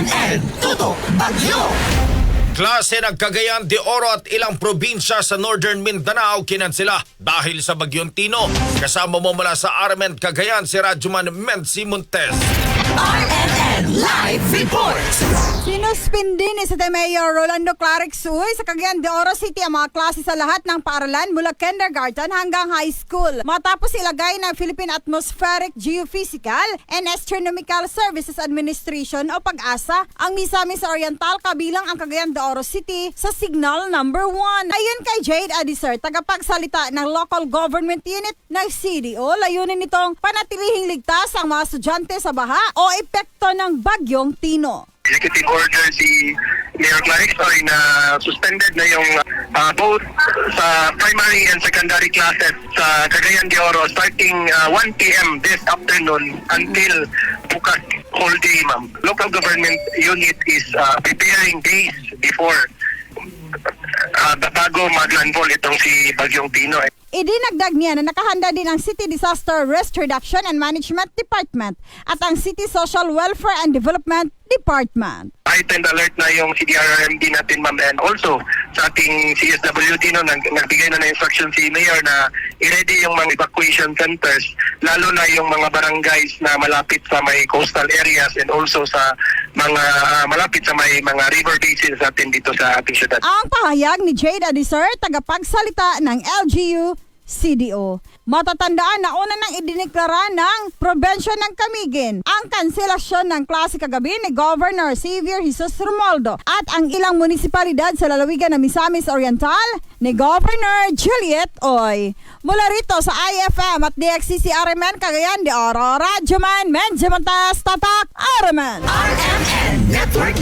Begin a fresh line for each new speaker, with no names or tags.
RMN Tutok Bagyo
Klase ng Cagayan de Oro at ilang probinsya sa Northern Mindanao kinansila dahil sa bagyong Tino. Kasama mo mula sa Armen Cagayan si Radyoman Menzi Montes.
RMN Live Report
Sinuspindi ni sa Mayor Rolando Clarix Uy sa Cagayan de Oro City ang mga klase sa lahat ng paaralan mula kindergarten hanggang high school. Matapos ilagay ng Philippine Atmospheric Geophysical and Astronomical Services Administration o PAG-ASA ang Misamis Oriental kabilang ang Cagayan de Oro City sa signal number 1. Ayon kay Jade Adiser, tagapagsalita ng Local Government Unit ng CDO, layunin nitong panatilihing ligtas ang mga estudyante sa baha o epekto ng bagyong Tino.
executive order si Mayor Clarix ay na suspended na yung uh, both sa primary and secondary classes sa Cagayan de Oro starting uh, 1 p.m. this afternoon until bukas whole day, ma'am. Local government unit is uh, preparing days before uh, bago mag-landfall itong si Bagyong Tino.
Idinagdag niya na nakahanda din ang City Disaster Risk Reduction and Management Department at ang City Social Welfare and Development Department.
Heightened alert na yung CDRRMD natin ma'am and also sa ating CSWD no nag, nagbigay na ng instruction si Mayor na i-ready yung mga evacuation centers lalo na yung mga barangays na malapit sa may coastal areas and also sa mga ah, malapit sa may mga river basins natin dito sa ating syudad.
Ang pahayag ni Jade Adiser, tagapagsalita ng LGU CDO. Matatandaan na una nang idiniklara ng Probensyon ng Camiguin ang kanselasyon ng klase kagabi ni Governor Xavier Jesus Romualdo at ang ilang munisipalidad sa lalawigan ng Misamis Oriental ni Governor Juliet Oy. Mula rito sa IFM at DXCC Ariman Cagayan de Oro, Radyoman, Medyo Montas, Tatak, Ariman.
RMN Network